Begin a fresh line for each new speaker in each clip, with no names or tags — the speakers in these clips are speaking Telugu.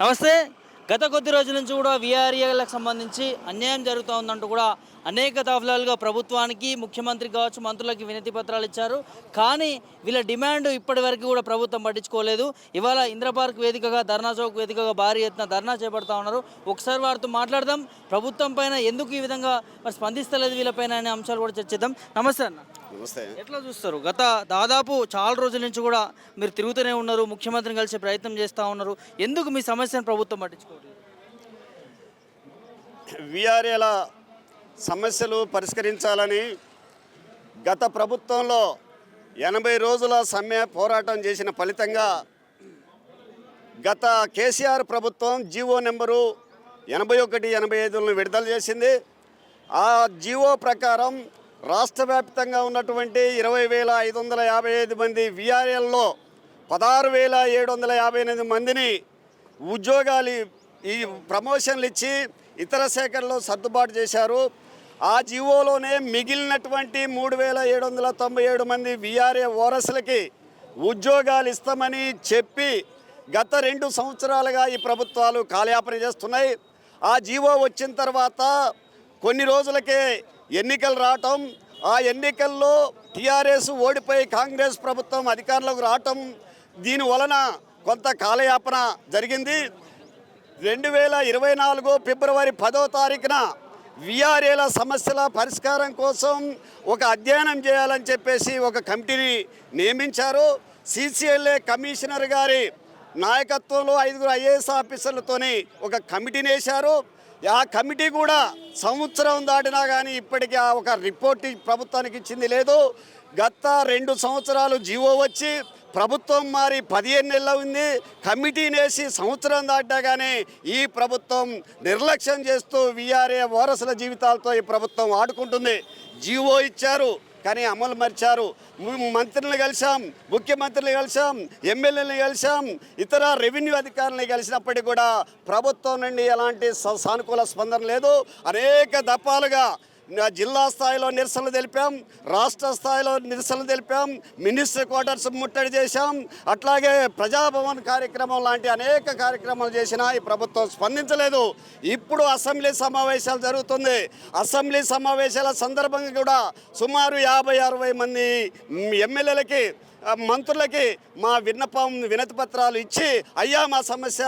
నమస్తే. గత కొద్ది రోజుల నుంచి కూడా విఆర్ఏలకు సంబంధించి అన్యాయం జరుగుతూ ఉందంటూ కూడా అనేక దఫలాలుగా ప్రభుత్వానికి ముఖ్యమంత్రి కావచ్చు మంత్రులకి వినతి పత్రాలు ఇచ్చారు. కానీ వీళ్ళ డిమాండ్ ఇప్పటి వరకు కూడా ప్రభుత్వం పట్టించుకోలేదు. ఇవాళ ఇంద్రపార్క్ వేదికగా ధర్నా చౌక్ వేదికగా భారీ ఎత్తున ధర్నా చేపడతా ఉన్నారు. ఒకసారి వారితో మాట్లాడదాం. ప్రభుత్వం పైన ఎందుకు ఈ విధంగా మరి స్పందిస్తలేదు వీళ్ళపైన అనే అంశాలు కూడా చర్చిద్దాం. నమస్తే అన్న.
నమస్తే
ఎట్లా చూస్తారు? గత దాదాపు చాలా రోజుల నుంచి కూడా మీరు తిరుగుతూనే ఉన్నారు ముఖ్యమంత్రిని కలిసే ప్రయత్నం చేస్తూ ఉన్నారు. ఎందుకు మీ సమస్యను ప్రభుత్వం పట్టించుకోవట్లేదు?
విఆర్ఏల సమస్యలు పరిష్కరించాలని గత ప్రభుత్వంలో ఎనభై రోజుల సమ్మె పోరాటం చేసిన ఫలితంగా గత కేసీఆర్ ప్రభుత్వం జీవో నెంబరు ఎనభై ఒకటి ఎనభై ఐదులను విడుదల చేసింది. ఆ జీవో ప్రకారం రాష్ట్ర వ్యాప్తంగా ఉన్నటువంటి ఇరవై వేల ఐదు వందల యాభై ఐదు మంది విఆర్ఎల్లో పదహారు వేల ఏడు వందల యాభై ఎనిమిది మందిని ఉద్యోగాలు ఈ ప్రమోషన్లు ఇచ్చి ఇతర శాఖల్లో సర్దుబాటు చేశారు. ఆ జీవోలోనే మిగిలినటువంటి మూడు వేల ఏడు వందల తొంభై ఏడు మంది విఆర్ఏ ఓరస్లకి ఉద్యోగాలు ఇస్తామని చెప్పి గత రెండు సంవత్సరాలుగా ఈ ప్రభుత్వాలు కాలయాపన చేస్తున్నాయి. ఆ జీవో వచ్చిన తర్వాత కొన్ని రోజులకే ఎన్నికలు రావటం ఆ ఎన్నికల్లో టీఆర్ఎస్ ఓడిపోయి కాంగ్రెస్ ప్రభుత్వం అధికారంలోకి రావటం దీని వలన కొంత కాలయాపన జరిగింది. రెండు వేల ఇరవై నాలుగు ఫిబ్రవరి పదో తారీఖున విఆర్ఏల సమస్యల పరిష్కారం కోసం ఒక అధ్యయనం చేయాలని చెప్పేసి ఒక కమిటీని నియమించారు. సిసిఎల్ఏ కమిషనర్ గారి నాయకత్వంలో ఐదుగురు ఐఏఎస్ ఆఫీసర్లతోని ఒక కమిటీని వేశారు. ఆ కమిటీ కూడా సంవత్సరం దాటినా కానీ ఇప్పటికీ ఆ ఒక రిపోర్ట్ ప్రభుత్వానికి ఇచ్చింది లేదు. గత రెండు సంవత్సరాలు జీవో వచ్చి ప్రభుత్వం మారి పదిహేను నెలలు ఉంది. కమిటీని వేసి సంవత్సరం దాటినా కానీ ఈ ప్రభుత్వం నిర్లక్ష్యం చేస్తూ విఆర్ఏ వారసుల జీవితాలతో ఈ ప్రభుత్వం ఆడుకుంటుంది. జీవో ఇచ్చారు. కానీ అమలు మరిచారు. ము- మంత్రులను కలిసాం ముఖ్యమంత్రిని కలిసాం ఎమ్మెల్యేలను కలిసాం ఇతర రెవెన్యూ అధికారులను కలిసినప్పటికీ కూడా ప్రభుత్వం నుండి ఎలాంటి సానుకూల స్పందన లేదు. అనేక దఫాలుగా జిల్లా స్థాయిలో నిరసనలు తెలిపాం రాష్ట్ర స్థాయిలో నిరసనలు తెలిపాం మినిస్టర్ క్వార్టర్స్ ముట్టడి చేశాం. అట్లాగే ప్రజాభవన్ కార్యక్రమం లాంటి అనేక కార్యక్రమాలు చేసినా ఈ ప్రభుత్వం స్పందించలేదు. ఇప్పుడు అసెంబ్లీ సమావేశాలు జరుగుతుంది. అసెంబ్లీ సమావేశాల సందర్భంగా కూడా సుమారు యాభై అరవై మంది ఎమ్మెల్యేలకి మంత్రులకి మా విన్నపం వినతి పత్రాలు ఇచ్చి అయ్యా మా సమస్య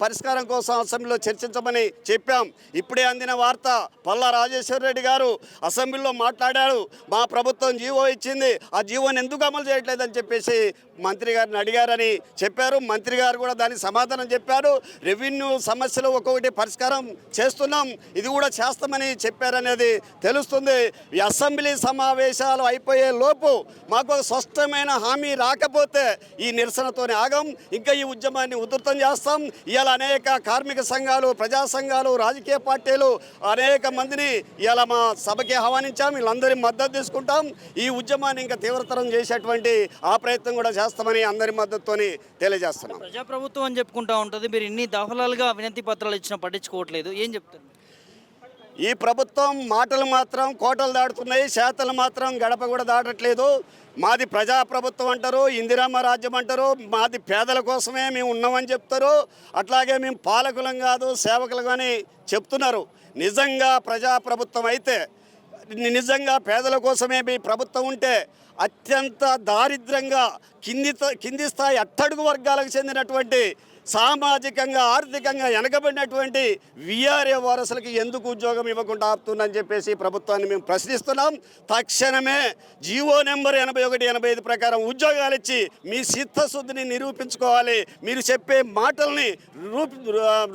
పరిష్కారం కోసం అసెంబ్లీలో చర్చించమని చెప్పాం. ఇప్పుడే అందిన వార్త పల్లా రాజేశ్వర రెడ్డి గారు అసెంబ్లీలో మాట్లాడారు. మా ప్రభుత్వం జీవో ఇచ్చింది. ఆ జీవోని ఎందుకు అమలు చేయట్లేదని చెప్పేసి మంత్రి గారిని అడిగారని చెప్పారు. మంత్రి గారు కూడా దానికి సమాధానం చెప్పారు. రెవెన్యూ సమస్యలు ఒక్కొక్కటి పరిష్కారం చేస్తున్నాం. ఇది కూడా చేస్తామని చెప్పారనేది తెలుస్తుంది. ఈ అసెంబ్లీ సమావేశాలు అయిపోయే లోపు మాకు ఒక స్పష్టమైన హామీ రాకపోతే ఈ నిరసనతోనే ఆగం. ఇంకా ఈ ఉద్యమాన్ని ఉధృతం చేస్తాం. ఇలా అనేక కార్మిక సంఘాలు ప్రజా సంఘాలు రాజకీయ పార్టీలు అనేక మందిని ఇలా మా సభకి ఆహ్వానించాం. వీళ్ళందరి మద్దతు తీసుకుంటాం. ఈ ఉద్యమాన్ని ఇంకా తీవ్రతరం చేసేటువంటి ఆ ప్రయత్నం కూడా చేస్తాం. చేస్తామని అందరి మద్దతుతోని తెలియజేస్తున్నాం.
ప్రజాప్రభుత్వం అని చెప్పుకుంటా ఉంటుంది మీరు ఇన్ని దఫలాలుగా వినతి పత్రాలు ఇచ్చినా పట్టించుకోవట్లేదు. ఏం చెప్తారు?
ఈ ప్రభుత్వం మాటలు మాత్రం కోటలు దాటుతున్నాయి చేతలు మాత్రం గడప కూడా దాటట్లేదు. మాది ప్రజాప్రభుత్వం అంటారు ఇందిరమ్మ రాజ్యం అంటారు మాది పేదల కోసమే మేము ఉన్నామని చెప్తారు. అట్లాగే మేము పాలకులం కాదు సేవకులం అని చెప్తున్నారు. నిజంగా ప్రజాప్రభుత్వం అయితే నిజంగా పేదల కోసమే మీ ప్రభుత్వం ఉంటే అత్యంత దారిద్రంగా కింది కింది స్థాయి అట్టడుగు వర్గాలకు చెందినటువంటి సామాజికంగా ఆర్థికంగా వెనకబడినటువంటి విఆర్ఏ వారసులకి ఎందుకు ఉద్యోగం ఇవ్వకుండా ఆపుతుందని చెప్పేసి ప్రభుత్వాన్ని మేము ప్రశ్నిస్తున్నాం. తక్షణమే జీవో నెంబర్ ఎనభై ఒకటి ఎనభై ఐదు ప్రకారం ఉద్యోగాలు ఇచ్చి మీ చిత్తశుద్ధిని నిరూపించుకోవాలి. మీరు చెప్పే మాటల్ని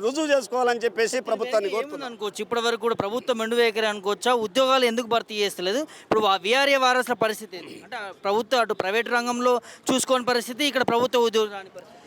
రుజువు చేసుకోవాలని చెప్పేసి ప్రభుత్వాన్ని కోరుతున్నాం.
అనుకోవచ్చు? ఇప్పటి వరకు కూడా ప్రభుత్వం మెండు వేయకరే అనుకోవచ్చా? ఉద్యోగాలు ఎందుకు భర్తీ చేస్తలేదు? ఇప్పుడు విఆర్ఏ వారసుల పరిస్థితి? అంటే ప్రభుత్వ అటు ప్రైవేట్ రంగంలో చూసుకోని పరిస్థితి ఇక్కడ ప్రభుత్వ ఉద్యోగం రాని పరిస్థితి.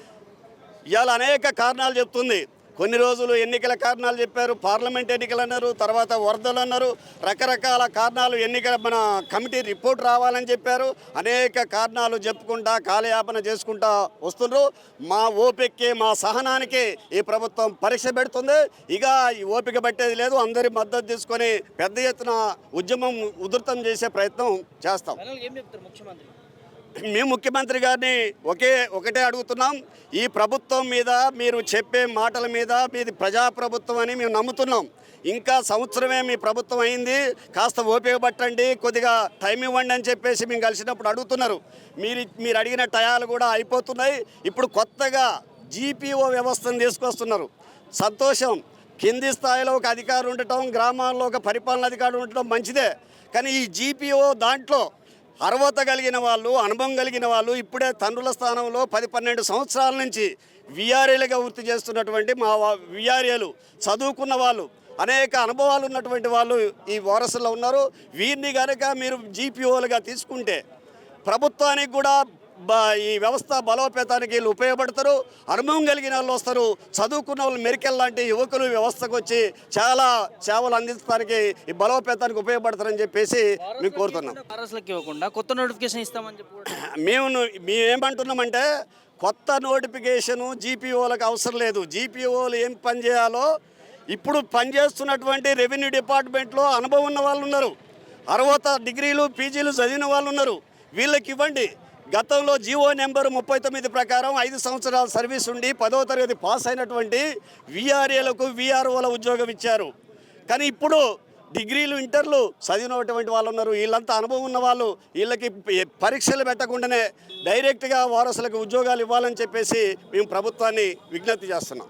ఇవాళ అనేక కారణాలు చెప్తుంది. కొన్ని రోజులు ఎన్నికల కారణాలు చెప్పారు. పార్లమెంట్ ఎన్నికలు అన్నారు. తర్వాత వరదలు అన్నారు. రకరకాల కారణాలు ఎన్నికల మన కమిటీ రిపోర్ట్ రావాలని చెప్పారు. అనేక కారణాలు చెప్పుకుంటా కాలయాపన చేసుకుంటా వస్తున్నారు మా ఓపికకి మా సహనానికి ఈ ప్రభుత్వం పరీక్ష పెడుతుంది. ఇక ఈ ఓపిక పట్టేది లేదు. అందరి మద్దతు తీసుకొని పెద్ద ఎత్తున ఉద్యమం ఉధృతం చేసే ప్రయత్నం చేస్తాం.
ముఖ్యమంత్రి?
మేము ముఖ్యమంత్రి గారిని ఒకే ఒకటే అడుగుతున్నాం. ఈ ప్రభుత్వం మీద మీరు చెప్పే మాటల మీద మీది ప్రజాప్రభుత్వం అని మేము నమ్ముతున్నాం. ఇంకా సంవత్సరమే మీ ప్రభుత్వం అయింది. కాస్త ఓపిక పట్టండి కొద్దిగా టైం ఇవ్వండి అని చెప్పేసి మేము కలిసినప్పుడు అడుగుతున్నారు. మీరు మీరు అడిగిన టయాలు కూడా అయిపోతున్నాయి. ఇప్పుడు కొత్తగా జీపీఓ వ్యవస్థను తీసుకొస్తున్నారు. సంతోషం. కింది స్థాయిలో ఒక అధికారు ఉండటం గ్రామాల్లో ఒక పరిపాలన అధికారులు ఉండటం మంచిదే. కానీ ఈ జీపీఓ దాంట్లో అర్హత కలిగిన వాళ్ళు అనుభవం కలిగిన వాళ్ళు ఇప్పుడే తండ్రుల స్థానంలో పది పన్నెండు సంవత్సరాల నుంచి విఆర్ఏలుగా వృత్తి చేస్తున్నటువంటి మా విఆర్ఏలు చదువుకున్న వాళ్ళు అనేక అనుభవాలు ఉన్నటువంటి వాళ్ళు ఈ వారసుల్లో ఉన్నారు. వీరిని కనుక మీరు జీపీఓలుగా తీసుకుంటే ప్రభుత్వానికి కూడా ఈ వ్యవస్థ బలోపేతానికి వీళ్ళు ఉపయోగపడతారు. అనుభవం కలిగిన వాళ్ళు వస్తారు. చదువుకున్న వాళ్ళు మెరికెల్ లాంటి యువకులు వ్యవస్థకు వచ్చి చాలా సేవలు అందించడానికి ఈ బలోపేతానికి ఉపయోగపడతారని చెప్పేసి మేము కోరుతున్నాం.
ఇవ్వకుండా కొత్త నోటిఫికేషన్ ఇస్తామని చెప్పి
మేము మేము ఏమంటున్నామంటే కొత్త నోటిఫికేషను జీపీఓలకు అవసరం లేదు. జీపీఓలు ఏం పని చేయాలో ఇప్పుడు పనిచేస్తున్నటువంటి రెవెన్యూ డిపార్ట్మెంట్లో అనుభవం ఉన్న వాళ్ళు ఉన్నారు. అరవత డిగ్రీలు పీజీలు చదివిన వాళ్ళు ఉన్నారు. వీళ్ళకి ఇవ్వండి. గతంలో జీవో నెంబర్ ముప్పై తొమ్మిది ప్రకారం ఐదు సంవత్సరాల సర్వీస్ ఉండి పదో తరగతి పాస్ అయినటువంటి విఆర్ఏలకు విఆర్ఓల ఉద్యోగం ఇచ్చారు. కానీ ఇప్పుడు డిగ్రీలు ఇంటర్లు చదివినటువంటి వాళ్ళు ఉన్నారు. వీళ్ళంతా అనుభవం ఉన్న వాళ్ళు వీళ్ళకి పరీక్షలు పెట్టకుండానే డైరెక్ట్గా వారసులకు ఉద్యోగాలు ఇవ్వాలని చెప్పేసి మేము ప్రభుత్వాన్ని విజ్ఞప్తి చేస్తున్నాం.